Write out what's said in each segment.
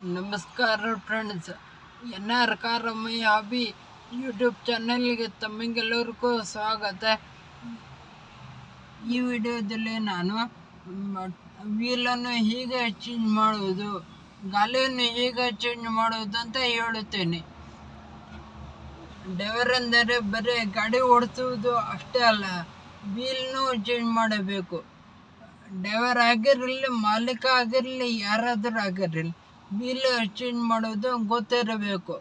ನಮಸ್ಕಾರ friends N R Karammaiah hobby YouTube ಚಾನಲ್ಗೆ ತಮಗೆಲ್ಲರಿಗೂ ಸ್ವಾಗತ. ಈ ವಿಡಿಯೋದಲ್ಲಿ ನಾನು ವೀಲನ್ನು ಹೀಗೆ ಚೇಂಜ್ ಮಾಡುವುದು, ಗಾಲಿಯನ್ನು ಹೇಗೆ ಚೇಂಜ್ ಮಾಡುವುದು ಅಂತ ಹೇಳುತ್ತೇನೆ. ಡ್ರೈವರ್ ಅಂದರೆ ಬರೀ ಗಾಡಿ ಓಡಿಸುವುದು ಅಷ್ಟೇ ಅಲ್ಲ ವೀಲ್ನು ಚೇಂಜ್ ಮಾಡಬೇಕು. ಡ್ರೈವರ್ ಆಗಿರಲಿ, ಮಾಲೀಕ ಆಗಿರಲಿ, ಯಾರಾದರೂ ಆಗಿರಲಿ ವೀಲ್ ಚೇಂಜ್ ಮಾಡೋದು ಗೊತ್ತಿರಬೇಕು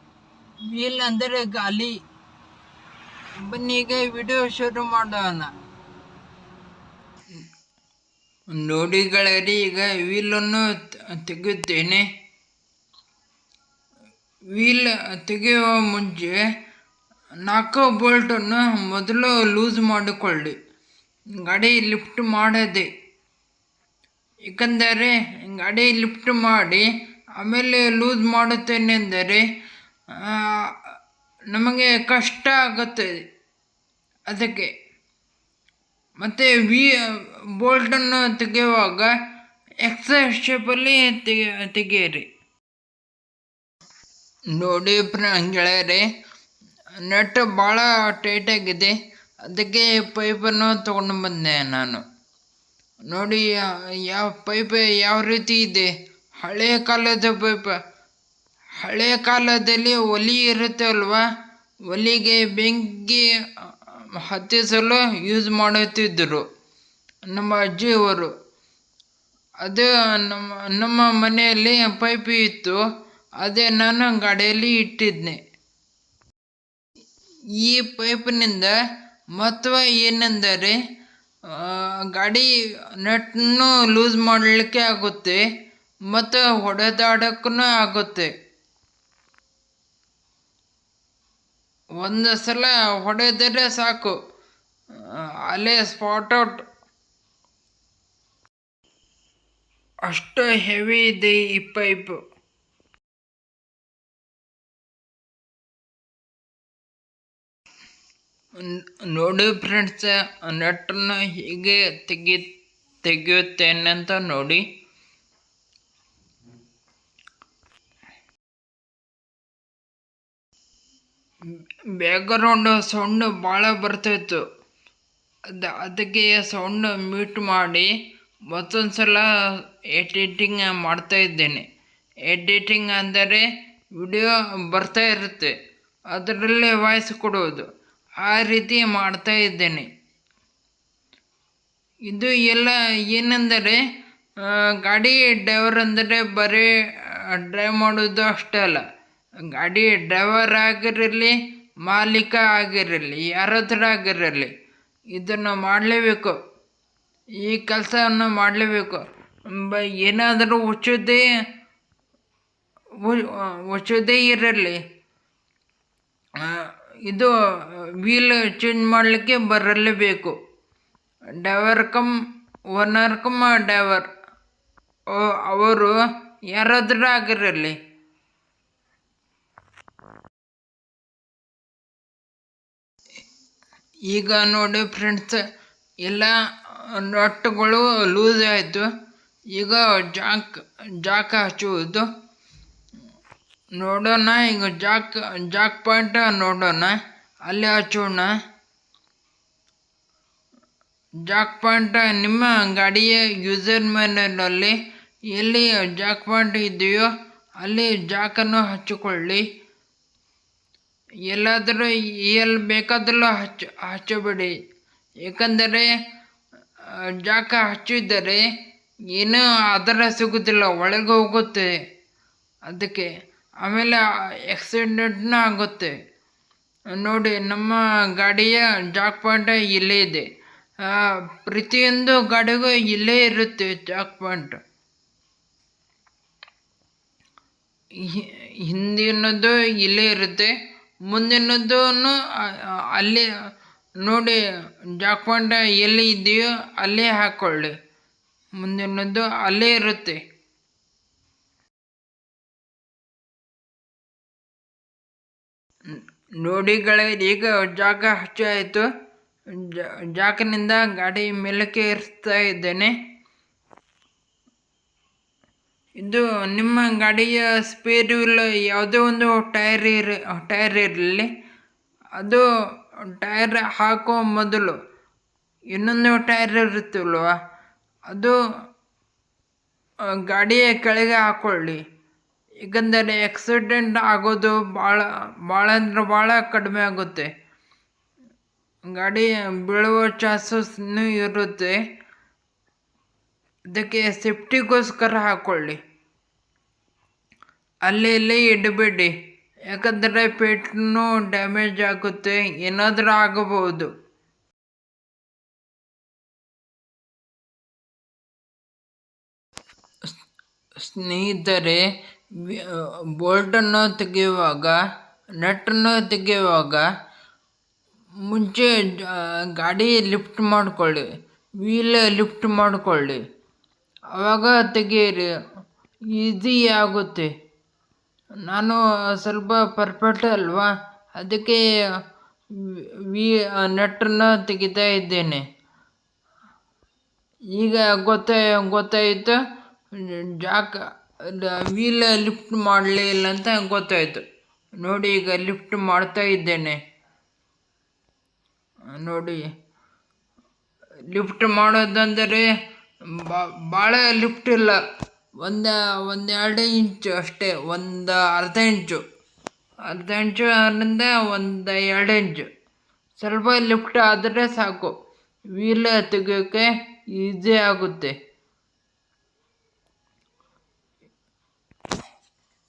ವೀಲ್ ಅಂದರೆ ಗಾಲಿ. ಬನ್ನಿ ಈಗ ವಿಡಿಯೋ ಶುರು ಮಾಡೋಣ. ನೋಡಿ ಗಳರಿ ಈಗ ವೀಲನ್ನು ತೆಗೆಯುತ್ತೇನೆ. ವೀಲ್ ತೆಗೆಯುವ ಮುಂಚೆ ನಾಲ್ಕು ಬೋಲ್ಟನ್ನು ಮೊದಲು ಲೂಸ್ ಮಾಡಿಕೊಳ್ಳಿ. ಗಾಡಿ ಲಿಫ್ಟ್ ಮಾಡದೆ. ಏಕೆಂದರೆ ಗಾಡಿ ಲಿಫ್ಟ್ ಮಾಡಿ ಆಮೇಲೆ ಲೂಸ್ ಮಾಡುತ್ತೇನೆಂದರೆ ನಮಗೆ ಕಷ್ಟ ಆಗುತ್ತದೆ ಅದಕ್ಕೆ ಮತ್ತು ವಿ, ಬೋಲ್ಟನ್ನು ತೆಗೆಯುವಾಗ ಎಕ್ಸೈಸ್ ಶೇಪಲ್ಲಿ ತೆಗೆ, ತೆಗೆಯಿರಿ. ನೋಡಿ ಪ್ರ ಗೆಳೆಯರೆ ನೆಟ್ ಭಾಳ ಟೈಟಾಗಿದೆ ಅದಕ್ಕೆ ಪೈಪನ್ನು ತೊಗೊಂಡು ಬಂದೆ ನಾನು. ನೋಡಿ ಯಾವ ಪೈಪ್ ಯಾವ ರೀತಿ ಇದೆ? ಹಳೆಯ ಕಾಲದ ಪೈಪ್ ಹಳೆಯ ಕಾಲದಲ್ಲಿ ಒಲಿ ಇರುತ್ತೆ ಅಲ್ವಾ? ಒಲಿಗೆ ಬೆಂಕಿ ಹತ್ತಿಸಲು ಯೂಸ್ ಮಾಡುತ್ತಿದ್ದರು. ನಮ್ಮ ಅಜ್ಜಿಯವರು. ಅದು ನಮ್ಮ ನಮ್ಮ ಮನೆಯಲ್ಲಿ ಪೈಪ್ ಇತ್ತು. ಅದೇ ನಾನು ಗಾಡಿಯಲ್ಲಿ ಇಟ್ಟಿದ್ದೆ. ಈ ಪೈಪ್ನಿಂದ ಮಹತ್ವ ಏನೆಂದರೆ ಗಾಡಿ ನಟ್ನು ಲೂಸ್ ಮಾಡಲಿಕ್ಕೆ ಆಗುತ್ತೆ. ಮತ್ತು ಹೊಡೆದಾಡಕ್ಕೂ ಆಗುತ್ತೆ. ಒಂದು ಸಲ ಹೊಡೆದರೆ ಸಾಕು. ಅಲ್ಲೇ ಸ್ಪಾಟ್ ಔಟ್ ಅಷ್ಟು ಹೆವಿ ಇದೆ ಈ ಪೈಪ್ ನೋಡಿ ಫ್ರೆಂಡ್ಸ್ ನೆಟ್ಟನ್ನು ಹೀಗೆ ತೆಗಿ ತೆಗೆಯುತ್ತೇನೆ ಅಂತ ನೋಡಿ. ಬ್ಯಾಕ್ಗ್ರೌಂಡ್ ಸೌಂಡ್ ಭಾಳ ಬರ್ತಾಯಿತ್ತು ಅದು, ಅದಕ್ಕೆ ಸೌಂಡ್ ಮ್ಯೂಟ್ ಮಾಡಿ ಮತ್ತೊಂದು ಸಲ ಎಡಿಟಿಂಗ್ ಮಾಡ್ತಾ ಇದ್ದೇನೆ. ಎಡಿಟಿಂಗ್ ಅಂದರೆ ವಿಡಿಯೋ ಬರ್ತಾ ಇರುತ್ತೆ. ಅದರಲ್ಲೇ ವಾಯ್ಸ್ ಕೊಡುವುದು. ಆ ರೀತಿ ಮಾಡ್ತಾ ಇದ್ದೇನೆ. ಇದು ಎಲ್ಲ ಏನೆಂದರೆ ಗಾಡಿ ಡ್ರೈವರ್ ಅಂದರೆ ಬರೀ ಡ್ರೈವ್ ಮಾಡೋದು ಅಷ್ಟೇ ಅಲ್ಲ. ಗಾಡಿ ಡ್ರೈವರ್ ಆಗಿರಲಿ, ಮಾಲೀಕ ಆಗಿರಲಿ, ಯಾರಾದ್ರೂ ಆಗಿರಲಿ, ಇದನ್ನು ಮಾಡಲೇಬೇಕು. ಈ ಕೆಲಸವನ್ನು ಮಾಡಲೇಬೇಕು. ಬ ಏನಾದರೂ ಹುಚ್ಚದೇ ಹುಚ್ಚದೇ ಇರಲಿ. ಇದು ವೀಲ್ ಚೇಂಜ್ ಮಾಡಲಿಕ್ಕೆ ಬರಲೇಬೇಕು. Driver cum, owner cum, driver. ಅವರು ಯಾರಾದರೂ ಆಗಿರಲಿ ಈಗ ನೋಡಿ ಫ್ರೆಂಡ್ಸ್ ಎಲ್ಲ ನಟ್ಟುಗಳು ಲೂಸ್ ಆಯಿತು. ಈಗ ಜಾಕ್ ಜಾಕ್ ಹಚ್ಚುವುದು. ನೋಡೋಣ, ಈಗ ಜಾಕ್ ಜಾಕ್ ಪಾಯಿಂಟ್ ನೋಡೋಣ. ಅಲ್ಲಿ ಹಚ್ಚೋಣ. ಜಾಕ್ ಪಾಯಿಂಟ್ ನಿಮ್ಮ ಗಾಡಿಯ ಯೂಸರ್ ಮ್ಯಾನುವಲ್ಲಿ ಎಲ್ಲಿ ಜಾಕ್ ಪಾಯಿಂಟ್ ಇದೆಯೋ ಅಲ್ಲಿ ಜಾಕನ್ನು ಹಚ್ಚಿಕೊಳ್ಳಿ. ಎಲ್ಲಾದರೂ ಎಲ್ಲಿ ಬೇಕಾದಲ್ಲೂ ಹಚ್ಚ, ಹಚ್ಚಬೇಡಿ. ಏಕೆಂದರೆ ಜಾಕ ಹಚ್ಚಿದರೆ ಏನೂ ಆಧಾರ ಸಿಗೋದಿಲ್ಲ ಒಳಗೆ ಹೋಗುತ್ತೆ. ಅದಕ್ಕೆ ಆಮೇಲೆ ಆಕ್ಸಿಡೆಂಟ್ನ ಆಗುತ್ತೆ. ನೋಡಿ, ನಮ್ಮ ಗಾಡಿಯ ಜಾಕ್ ಪಾಯಿಂಟ್ ಇಲ್ಲೇ ಇದೆ. ಪ್ರತಿಯೊಂದು ಗಾಡಿಗೂ ಇಲ್ಲೇ ಇರುತ್ತೆ ಜಾಕ್ ಪಾಯಿಂಟ್ ಹಿಂದಿನದು ಇಲ್ಲೇ ಇರುತ್ತೆ. ಮುಂದಿನದ್ದು ಅಲ್ಲಿ ನೋಡಿ ಜಾಕ್ಪಾಂಡ ಎಲ್ಲಿ ಇದೆಯೋ ಅಲ್ಲೇ ಹಾಕ್ಕೊಳ್ಳಿ ಮುಂದಿನದ್ದು ಅಲ್ಲೇ ಇರುತ್ತೆ. ನೋಡಿಗಳ, ಈಗ ಜಾಗ ಹೆಚ್ಚಾಯಿತು ಜಾಕನಿಂದ ಗಾಡಿ ಮೇಲಕ್ಕೆ ಏರಿಸ್ತಾ ಇದ್ದೇನೆ. ಇದು ನಿಮ್ಮ ಗಾಡಿಯ ಸ್ಪೇರ್ ವೀಲ್ ಯಾವುದೇ ಒಂದು ಟೈರ್ ಇರ ಟೈರ್ ಇರಲಿ. ಅದು ಟೈರ್ ಹಾಕೋ ಮೊದಲು ಇನ್ನೊಂದು ಟೈರ್ ಇರುತ್ತಲ್ವ ಅದು ಗಾಡಿಯ ಕೆಳಗೆ ಹಾಕ್ಕೊಳ್ಳಿ ಏಕೆಂದರೆ ಆಕ್ಸಿಡೆಂಟ್ ಆಗೋದು ಭಾಳ ಭಾಳ ಅಂದ್ರೆ ಭಾಳ ಕಡಿಮೆ ಆಗುತ್ತೆ. ಗಾಡಿ ಬೀಳುವ ಚಾನ್ಸಸ್ನೂ ಇರುತ್ತೆ. ಅದಕ್ಕೆ ಸೇಫ್ಟಿಗೋಸ್ಕರ ಹಾಕ್ಕೊಳ್ಳಿ ಅಲ್ಲಿ ಇಲ್ಲಿ ಇಡಬೇಡಿ. ಯಾಕಂದರೆ ಪೇಟ್ನು ಡ್ಯಾಮೇಜ್ ಆಗುತ್ತೆ, ಏನಾದರೂ ಆಗಬಹುದು. ಸ್ನೇಹಿತರೆ ಬೋಲ್ಟನ್ನು ತೆಗೆಯುವಾಗ, ನಟ್ಟನ್ನು ತೆಗೆಯುವಾಗ ಮುಂಚೆ ಗಾಡಿ ಲಿಫ್ಟ್ ಮಾಡಿಕೊಳ್ಳಿ. ವೀಲ್ ಲಿಫ್ಟ್ ಮಾಡಿಕೊಳ್ಳಿ. ಆವಾಗ ತೆಗೆಯಿರಿ ಈಸಿ ಆಗುತ್ತೆ ನಾನು ಸ್ವಲ್ಪ ಪರ್ಫೆಕ್ಟ್ ಅಲ್ವಾ? ಅದಕ್ಕೆ ವಿ ನಟ್ಟನ್ನು ತೆಗಿತಾ ಇದ್ದೇನೆ. ಈಗ ಗೊತ್ತಾಯ ಗೊತ್ತಾಯಿತು? ಜಾಕ್ ವೀಲ್ ಲಿಫ್ಟ್ ಮಾಡಲಿಲ್ಲ ಅಂತ ಗೊತ್ತಾಯಿತು. ನೋಡಿ, ಈಗ ಲಿಫ್ಟ್ ಮಾಡ್ತಾ ಇದ್ದೇನೆ. ನೋಡಿ, ಲಿಫ್ಟ್ ಮಾಡೋದಂದರೆ ಭಾಳ ಲಿಫ್ಟ್ ಇಲ್ಲ. ಒಂದು, ಒಂದೆರಡು ಇಂಚು ಅಷ್ಟೇ, ಒಂದು ಅರ್ಧ ಇಂಚು. ಅರ್ಧ ಇಂಚು ಅಲ್ಲಿಂದ ಒಂದು ಎರಡು ಇಂಚು. ಸ್ವಲ್ಪ ಲಿಫ್ಟ್ ಆದರೆ ಸಾಕು. ವೀಲ್ ತೆಗಿಯೋಕ್ಕೆ ಈಸಿ ಆಗುತ್ತೆ.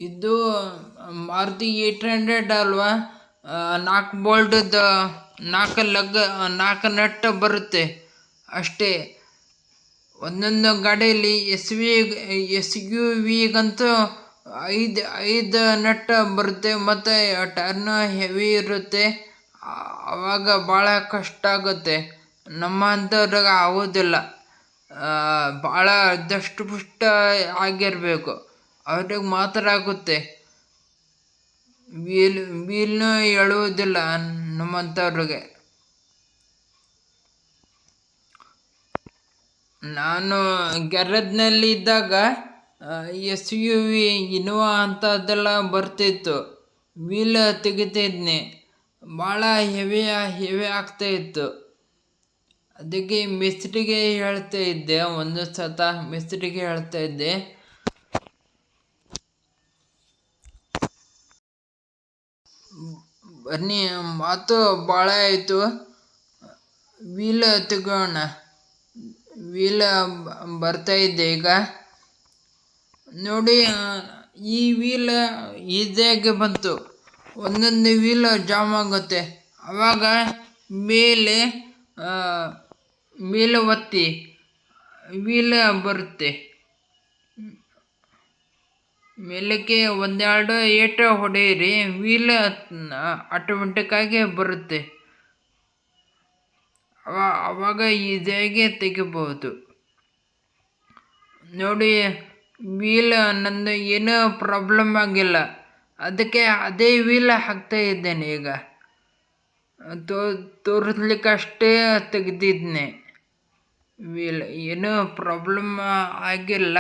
ಇದು, ಮಾರುತಿ ಏಯ್ಟ್ ಹಂಡ್ರೆಡ್ ಅಲ್ವಾ? ನಾಲ್ಕು ಬೋಲ್ಟದ ನಾಲ್ಕು ಲಗ್ ನಾಲ್ಕು ನಟ್ ಬರುತ್ತೆ. ಅಷ್ಟೇ. ಒಂದೊಂದು ಗಾಡಿಯಲ್ಲಿ ಎಸ್ ವಿ ಎಸ್ ಯು ವಿಗಂತೂ ಐದು ಐದು ನಟ್ ಬರುತ್ತೆ, ಮತ್ತು ಟರ್ನ್ ಹೆವಿ ಇರುತ್ತೆ. ಆವಾಗ ಭಾಳ ಕಷ್ಟ ಆಗುತ್ತೆ. ನಮ್ಮ ಅಂಥವ್ರಿಗೆ ಆಗೋದಿಲ್ಲ. ಭಾಳ ದಷ್ಟು ಪುಷ್ಟ ಆಗಿರಬೇಕು. ಅವ್ರಿಗೆ ಮಾತ್ರ ಆಗುತ್ತೆ. ವೀಲ್, ವೀಲ್ನೂ ಹೇಳುವುದಿಲ್ಲ ನಮ್ಮಂಥವ್ರಿಗೆ ನಾನು ಗೆರದ್ನಲ್ಲಿ ಇದ್ದಾಗ ಎಸ್ ಯು ವಿ ಇನೋವಾ ಅಂಥದ್ದೆಲ್ಲ ಬರ್ತಿತ್ತು. ವೀಲ್ ತೆಗಿತಿದ್ನಿ. ಭಾಳ ಹೆವಿ ಹೆವಿ ಆಗ್ತಾ ಇತ್ತು. ಅದಕ್ಕೆ ಮಿಸ್ತ್ರಿಗೆ ಹೇಳ್ತಾ ಇದ್ದೆ, ಒಂದು ಸತ ಮಿಸ್ತ್ರಿಗೆ ಹೇಳ್ತಾ ಇದ್ದೆ. ಬನ್ನಿ, ಮಾತು ಭಾಳ ಆಯಿತು. ವೀಲ್ ತೆಗೋಣ. ವೀಲ್ ಬರ್ತಾ ಇದ್ದೆ ಈಗ. ನೋಡಿ ಈ ವೀಲ್ ಈಜಾಗೆ ಬಂತು. ಒಂದೊಂದು ವೀಲ್ ಜಾಮ್ ಆಗುತ್ತೆ. ಆವಾಗ ಮೇಲೆ ಮೇಲೆ ಒತ್ತಿ, ವೀಲ್ ಬರುತ್ತೆ. ಮೇಲಕ್ಕೆ ಒಂದೆರಡು ಏಟು ಹೊಡೆಯಿರಿ, ವೀಲ್ ಆಟೋಮೆಟಿಕ್ಕಾಗಿ ಬರುತ್ತೆ. ಆವಾಗ ಈಸಿಯಾಗಿ ತೆಗಿಬಹುದು. ನೋಡಿ, ವೀಲ್ ನಂದು ಏನೂ ಪ್ರಾಬ್ಲಮ್ ಆಗಿಲ್ಲ. ಅದಕ್ಕೆ ಅದೇ ವೀಲ್ ಹಾಕ್ತಾ ಇದ್ದೇನೆ ಈಗ. ತೋ ತೋರಿಸ್ಲಿಕ್ಕೆ ಅಷ್ಟೇ ತೆಗೆದಿದ್ನೆ. ವೀಲ್ ಏನೂ ಪ್ರಾಬ್ಲಮ್ ಆಗಿಲ್ಲ.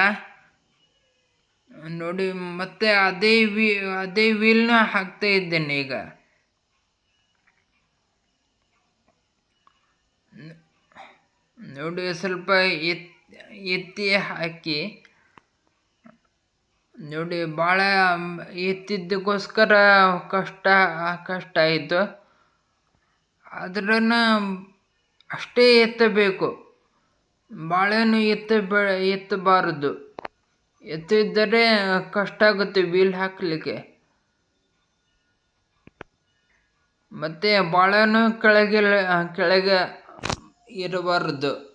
ನೋಡಿ, ಮತ್ತೆ ಅದೇ ವೀ, ಅದೇ ವೀಲ್ನ ಹಾಕ್ತಾ ಇದ್ದೇನೆ ಈಗ. ನೋಡಿ ಸ್ವಲ್ಪ ಎತ್, ಎತ್ತಿ ಹಾಕಿ. ನೋಡಿ ಭಾಳ ಎತ್ತಿದ್ದಕ್ಕೋಸ್ಕರ ಕಷ್ಟ ಕಷ್ಟ ಆಯಿತು. ಆದ್ರೂ ಅಷ್ಟೇ ಎತ್ತಬೇಕು. ಬಾಳೆನು ಎತ್ತ ಎತ್ತಬಾರದು. ಎತ್ತಿದ್ದರೆ ಕಷ್ಟ ಆಗುತ್ತೆ ವೀಲ್ ಹಾಕಲಿಕ್ಕೆ. ಮತ್ತು ಬಾಳೆನು ಕೆಳಗೆ ಕೆಳಗೆ ಇರಬಾರದು.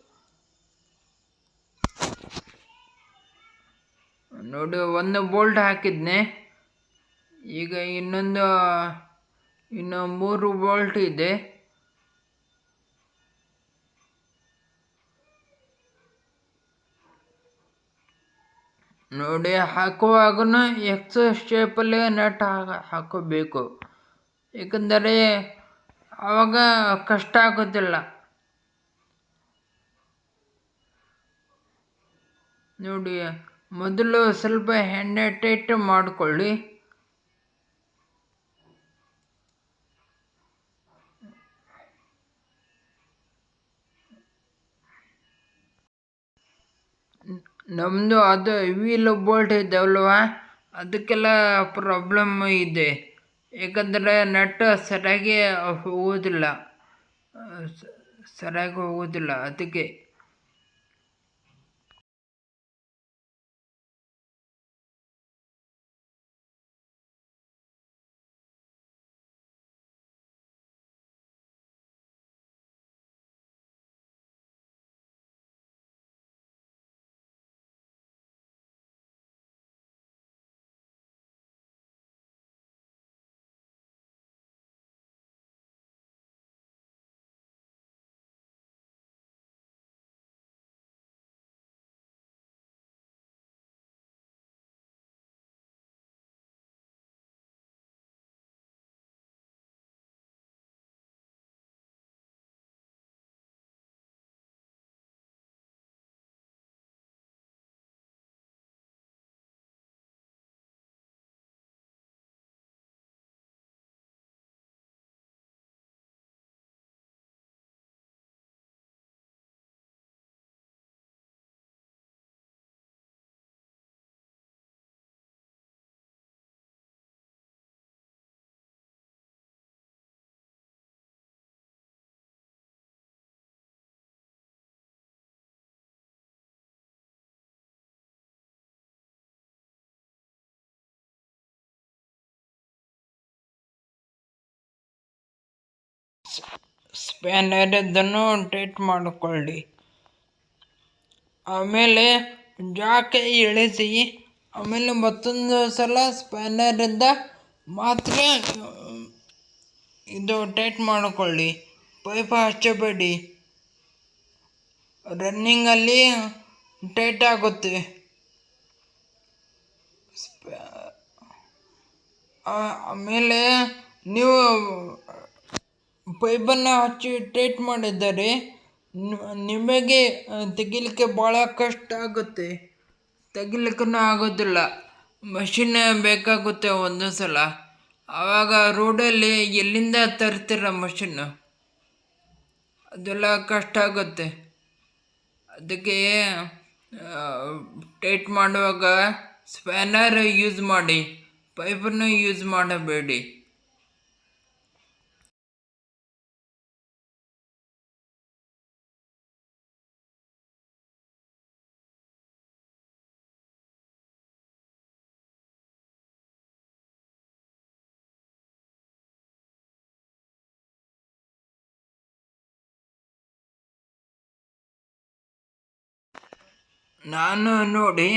ನೋಡಿ, ಒಂದು ಬೋಲ್ಟ್ ಹಾಕಿದ್ನೆ. ಈಗ ಇನ್ನೊಂದು, ಇನ್ನು ಮೂರು ಬೋಲ್ಟ್ ಇದೆ. ನೋಡಿ, ಹಾಕುವಾಗನು ಎಕ್ಸ್ ಶೇಪಲ್ಲಿ ನಟ್ ಹಾಕೋಬೇಕು. ಏಕೆಂದರೆ ಆವಾಗ ಕಷ್ಟ ಆಗೋದಿಲ್ಲ. ನೋಡಿ, ಮೊದಲು ಸ್ವಲ್ಪ ಎಣ್ಣೆ ಟೈಟ್ ಮಾಡಿಕೊಳ್ಳಿ. ನಮ್ಮದು ಅದು ವೀಲ್ ಬೋಲ್ಟ್ ಇದ್ದಾವಲ್ವ ಅದಕ್ಕೆಲ್ಲ ಪ್ರಾಬ್ಲಮ್ ಇದೆ. ಯಾಕಂದರೆ ನಟ್ ಸರಿಯಾಗಿ ಹೋಗೋದಿಲ್ಲ. ಸರಿಯಾಗಿ ಹೋಗೋದಿಲ್ಲ. ಅದಕ್ಕೆ ಇದನ್ನು ಟೈಟ್ ಮಾಡಿಕೊಳ್ಳಿ. ಆಮೇಲೆ ಜಾಕೆ ಇಳಿಸಿ, ಆಮೇಲೆ ಮತ್ತೊಂದು ಸಲ ಸ್ಪ್ಯಾನರಿಂದ ಮಾತ್ರ ಇದು ಟೈಟ್ ಮಾಡಿಕೊಳ್ಳಿ. ಪೈಪ್ ಹಚ್ಚಬೇಡಿ. ರನ್ನಿಂಗಲ್ಲಿ ಟೈಟ್ ಆಗುತ್ತೆ. ಆಮೇಲೆ ನೀವು ಪೈಪನ್ನು ಹಚ್ಚಿ ಟೈಟ್ ಮಾಡಿದರೆ ನಿಮಗೆ ತೆಗಿಲಿಕ್ಕೆ ಭಾಳ ಕಷ್ಟ ಆಗುತ್ತೆ. ತೆಗಿಲಿಕ್ಕೂ ಆಗೋದಿಲ್ಲ. ಮಷಿನ್ ಬೇಕಾಗುತ್ತೆ ಒಂದು ಸಲ. ಆವಾಗ ರೋಡಲ್ಲಿ ಎಲ್ಲಿಂದ ತರ್ತೀರ ಮಷಿನ್ನು ಅದೆಲ್ಲ ಕಷ್ಟ ಆಗುತ್ತೆ. ಅದಕ್ಕೆ ಟೈಟ್ ಮಾಡುವಾಗ ಸ್ಪ್ಯಾನರ್ ಯೂಸ್ ಮಾಡಿ, ಪೈಪನ್ನು ಯೂಸ್ ಮಾಡಬೇಡಿ. ನಾನು ನೋಡಿ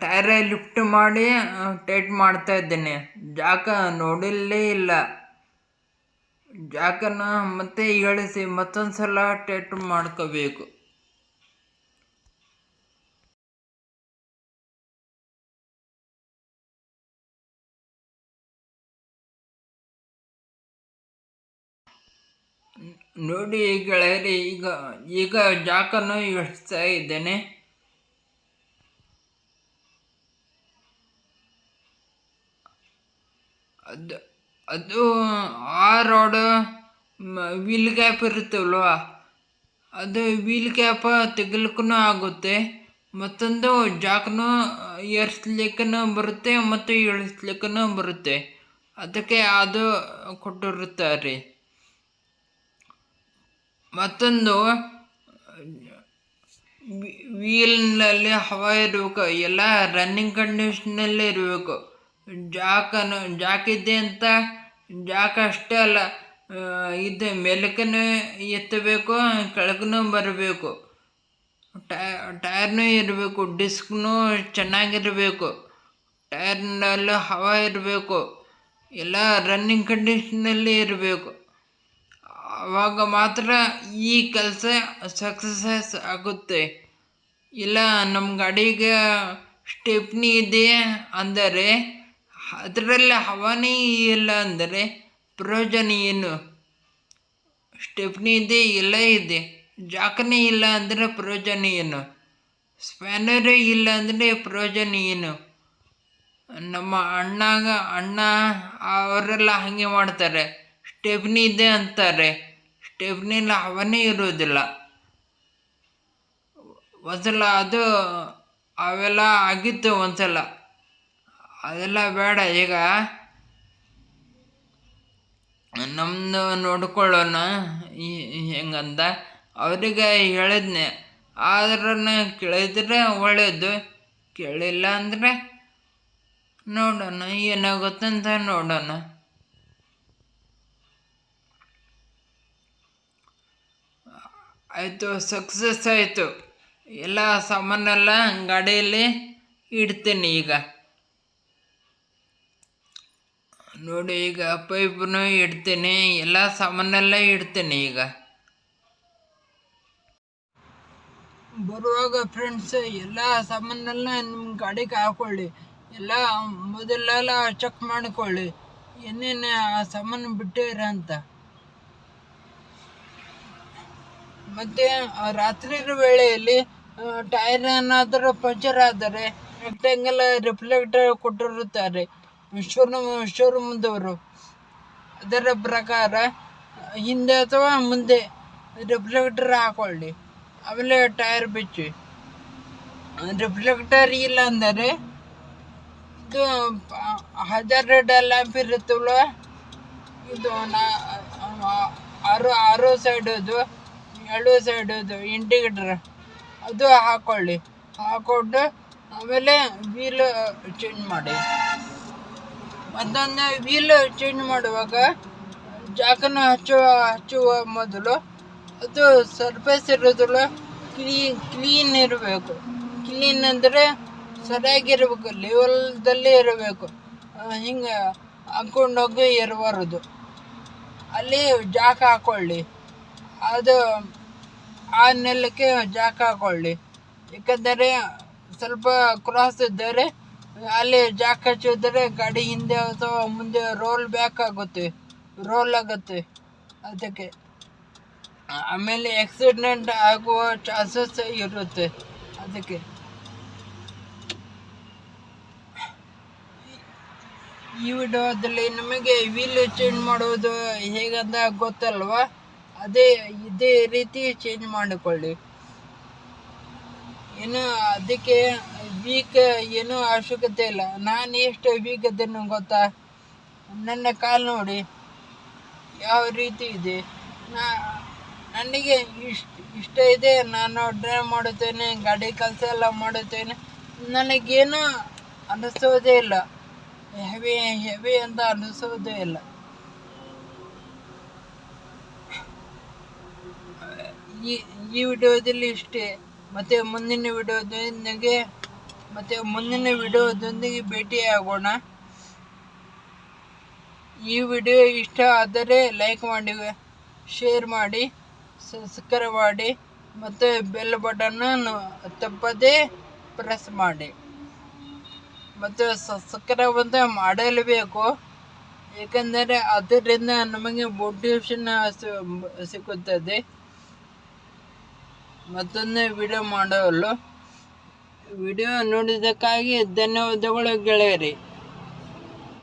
ಟೈರ ಲಿಫ್ಟ್ ಮಾಡಿ ಟೈಟ್ ಮಾಡ್ತಾ ಇದ್ದೇನೆ. ಜಾಕ ನೋಡಿಲ್ಲೇ ಇಲ್ಲ. ಜಾಕನ ಮತ್ತೆ ಇಳಿಸಿ ಮತ್ತೊಂದು ಸಲ ಟೈಟ್ ಮಾಡ್ಕೋಬೇಕು. ನೋಡಿ ಗೆಳೆಯರಿ, ಈಗ ಈಗ ಜಾಕನ್ನು ಇಳಿಸ್ತಾ ಇದ್ದೇನೆ. ಅದು ಅದು ಆ ರೋಡ್ ವೀಲ್ ಗ್ಯಾಪ್ ಇರುತ್ತಲ್ವ? ಅದು ವೀಲ್ ಕ್ಯಾಪ್ ತೆಗಲಿಕ್ಕೂ ಆಗುತ್ತೆ. ಮತ್ತೊಂದು ಜಾಕನು ಏರ್ಸ್ಲಿಕ್ಕೂ ಬರುತ್ತೆ, ಮತ್ತು ಇಳಿಸ್ಲಿಕ್ಕೂ ಬರುತ್ತೆ. ಅದಕ್ಕೆ ಅದು ಕೊಟ್ಟಿರುತ್ತಾರೆ. ಮತ್ತೊಂದು, ವೀಲ್ನಲ್ಲಿ ಹವಾ ಇರಬೇಕು, ಎಲ್ಲ ರನ್ನಿಂಗ್ ಕಂಡೀಷನಲ್ಲಿ ಇರಬೇಕು. ಜಾಕನು ಜಾಕಿದ್ದೆ ಅಂತ, ಜಾಕ್ ಅಷ್ಟೇ ಅಲ್ಲ ಇದು ಮೆಲುಕನು ಎತ್ತಬೇಕು ಕೆಳಗೂ ಬರಬೇಕು. ಟೈರ್ನೂ ಇರಬೇಕು, ಡಿಸ್ಕ್ನೂ ಚೆನ್ನಾಗಿರಬೇಕು. ಟೈರ್ನಲ್ಲಿ ಹವಾ ಇರಬೇಕು, ಎಲ್ಲ ರನ್ನಿಂಗ್ ಕಂಡೀಷನಲ್ಲಿ ಇರಬೇಕು. ಆವಾಗ ಮಾತ್ರ ಈ ಕೆಲಸ ಸಕ್ಸಸ್ ಆಗುತ್ತೆ. ಇಲ್ಲ ನಮ್ಮ ಗಾಡಿಗೆ ಸ್ಟೆಪ್ನಿ ಇದೆ ಅಂದರೆ, ಅದರಲ್ಲಿ ಹವಾನೇ ಇಲ್ಲ ಅಂದರೆ ಪ್ರಯೋಜನ ಏನು? ಸ್ಟೆಪ್ನಿ ಇದೆ ಎಲ್ಲ ಇದೆ. ಜಾಕನೇ ಇಲ್ಲ ಅಂದರೆ ಪ್ರಯೋಜನ ಏನು? ಸ್ಪ್ಯಾನರೇ ಇಲ್ಲ ಅಂದರೆ ಪ್ರಯೋಜನ ಏನು? ನಮ್ಮ ಅಣ್ಣಾಗ ಅಣ್ಣ ಅವರೆಲ್ಲ ಹಾಗೆ ಮಾಡ್ತಾರೆ. ಸ್ಟೆಪ್ನಿ ಇದೆ ಅಂತಾರೆ. ಸ್ಟೆಪ್ನಿಲ್ಲ ಅವನೇ ಇರೋದಿಲ್ಲ ಒಂದ್ಸಲ ಅದು ಅವೆಲ್ಲ ಆಗಿತ್ತು ಒಂದ್ಸಲ. ಅದೆಲ್ಲ ಬೇಡ, ಈಗ ನಮ್ಮದು ನೋಡ್ಕೊಳ್ಳೋಣ. ಹೆಂಗಂದ? ಅವರಿಗೆ ಹೇಳಿದ್ನೆ. ಆದ್ರೂ ಕೇಳಿದ್ರೆ ಒಳ್ಳೇದು. ಕೇಳಿಲ್ಲ ಅಂದರೆ ನೋಡೋಣ, ಏನಾಗುತ್ತಂತ ನೋಡೋಣ. ಆಯಿತು ಸಕ್ಸಸ್ ಆಯಿತು. ಎಲ್ಲ ಸಾಮಾನೆಲ್ಲ ಗಾಡಿಯಲ್ಲಿ ಇಡ್ತೀನಿ ಈಗ. ನೋಡಿ, ಈಗ ಪೈಪನ್ನು ಇಡ್ತೀನಿ. ಎಲ್ಲ ಸಾಮಾನೆಲ್ಲ ಇಡ್ತೀನಿ ಈಗ. ಬರುವಾಗ ಫ್ರೆಂಡ್ಸ್ ಎಲ್ಲ ಸಾಮಾನೆಲ್ಲ ನಿಮ್ಮ ಗಾಡಿಗೆ ಹಾಕೊಳ್ಳಿ. ಎಲ್ಲ ಮೊದಲೆಲ್ಲ ಚೆಕ್ ಮಾಡಿಕೊಳ್ಳಿ. ಏನೇನು ಆ ಸಾಮಾನು ಬಿಟ್ಟಿರ ಅಂತ. ಮತ್ತೆ ರಾತ್ರಿ ವೇಳೆಯಲ್ಲಿ ಟೈರ್ ಏನಾದರೂ ಪಂಚರ್ ಆದರೆ ರೆಕ್ಟಾಂಗಲ್ ರಿಫ್ಲೆಕ್ಟರ್ ಕೊಟ್ಟಿರುತ್ತಾರೆ. ಶೋರೂಮ್ ಶೋರೂಮ್ದವರು ಅದರ ಪ್ರಕಾರ, ಹಿಂದೆ ಅಥವಾ ಮುಂದೆ ರಿಫ್ಲೆಕ್ಟರ್ ಹಾಕೊಳ್ಳಿ. ಆಮೇಲೆ ಟೈರ್ ಬಿಚ್ಚಿ. ರಿಫ್ಲೆಕ್ಟರ್ ಇಲ್ಲ ಅಂದರೆ, ಇದು ಹಜಾರ್ ಲ್ಯಾಂಪ್ ಇರುತ್ತಲ್ವ? ಇದು ನಾ ಆರು ಆರು ಸೈಡದು ಎರಡು ಸೈಡದು ಇಂಡಿಕೇಟರ್ ಅದು ಹಾಕೊಳ್ಳಿ. ಹಾಕ್ಕೊಂಡು ಆಮೇಲೆ ವೀಲ್ ಚೇಂಜ್ ಮಾಡಿ. ಮತ್ತೊಂದು ವೀಲ್ ಚೇಂಜ್ ಮಾಡುವಾಗ ಜಾಕನ ಹಚ್ಚುವ ಹಚ್ಚುವ ಮೊದಲು ಅದು ಸರ್ಫೇಸ್ ಇರೋದಿಲ್ಲ ಕ್ಲೀನ್ ಕ್ಲೀನ್ ಇರಬೇಕು. ಕ್ಲೀನ್ ಅಂದರೆ ಸರಿಯಾಗಿರಬೇಕು ಲೆವೆಲ್ದಲ್ಲೇ ಇರಬೇಕು. ಹಿಂಗೆ ಹಾಕೊಂಡೋಗಿ ಇರಬಾರದು ಅಲ್ಲಿ ಜಾಕ ಹಾಕೊಳ್ಳಿ. ಅದು ಆ ನೆಲಕ್ಕೆ ಜಾಕ ಹಾಕೊಳ್ಳಿ. ಏಕೆಂದರೆ ಸ್ವಲ್ಪ ಕ್ರಾಸ್ ಇದ್ದರೆ ಅಲ್ಲಿ ಜಾಕ್ ಹಚ್ಚಿದ್ರೆ ಗಾಡಿ ಹಿಂದೆ ಅಥವಾ ಮುಂದೆ ರೋಲ್ ಬ್ಯಾಕ್ ಆಗುತ್ತೆ. ರೋಲ್ ಆಗುತ್ತೆ. ಅದಕ್ಕೆ ಆಮೇಲೆ ಆಕ್ಸಿಡೆಂಟ್ ಆಗುವ ಚಾನ್ಸಸ್ ಇರುತ್ತೆ. ಅದಕ್ಕೆ ಈ ವಿಡಿಯೋದಲ್ಲಿ ನಿಮಗೆ ವೀಲ್ ಚೇಂಜ್ ಮಾಡೋದು ಹೇಗಂತ ಗೊತ್ತಲ್ವಾ? ಅದೇ, ಇದೇ ರೀತಿ ಚೇಂಜ್ ಮಾಡಿಕೊಳ್ಳಿ. ಏನು ಅದಕ್ಕೆ ವೀಕ್ ಏನೂ ಅವಶ್ಯಕತೆ ಇಲ್ಲ. ನಾನು ಎಷ್ಟು ವೀಕ್ ಅದನ್ನು ಗೊತ್ತಾ? ನನ್ನ ಕಾಲು ನೋಡಿ. ಯಾವ ರೀತಿ ಇದೆ? ನಾ, ನನಗೆ ಇಷ್ಟ ಇಷ್ಟ ಇದೆ. ನಾನು ಡ್ರೈವ್ ಮಾಡುತ್ತೇನೆ, ಗಾಡಿ ಕೆಲಸ ಎಲ್ಲ ಮಾಡುತ್ತೇನೆ. ನನಗೇನು ಅನ್ನಿಸೋದೇ ಇಲ್ಲ. ಹೆವಿ ಹೆವಿ ಅಂತ ಅನ್ನಿಸೋದೇ ಇಲ್ಲ. ಈ ಈ ವಿಡಿಯೋದಲ್ಲಿ ಇಷ್ಟೇ. ಮತ್ತೆ ಮುಂದಿನ ವಿಡಿಯೋದೊಂದಿಗೆ, ಮತ್ತೆ ಮುಂದಿನ ವಿಡಿಯೋದೊಂದಿಗೆ ಭೇಟಿಯಾಗೋಣ. ಈ ವಿಡಿಯೋ ಇಷ್ಟ ಆದರೆ ಲೈಕ್ ಮಾಡಿ, ಶೇರ್ ಮಾಡಿ, ಸಬ್ಸ್ಕ್ರೈಬ್ ಮಾಡಿ, ಮತ್ತು ಬೆಲ್ ಬಟನ್ನು ತಪ್ಪದೇ ಪ್ರೆಸ್ ಮಾಡಿ. ಮತ್ತು ಸಬ್ಸ್ಕ್ರೈಬ್ ಅಂತ ಮಾಡಲೇಬೇಕು. ಏಕೆಂದರೆ ಅದರಿಂದ ನಮಗೆ ಮೋಟಿವೇಶನ್ ಸಿಗುತ್ತದೆ ಮತ್ತೊಂದು ವಿಡಿಯೋ ಮಾಡಲು ವಿಡಿಯೋ ನೋಡಿದ್ದಕ್ಕಾಗಿ ಧನ್ಯವಾದಗಳು ಗೆಳೆಯರಿ.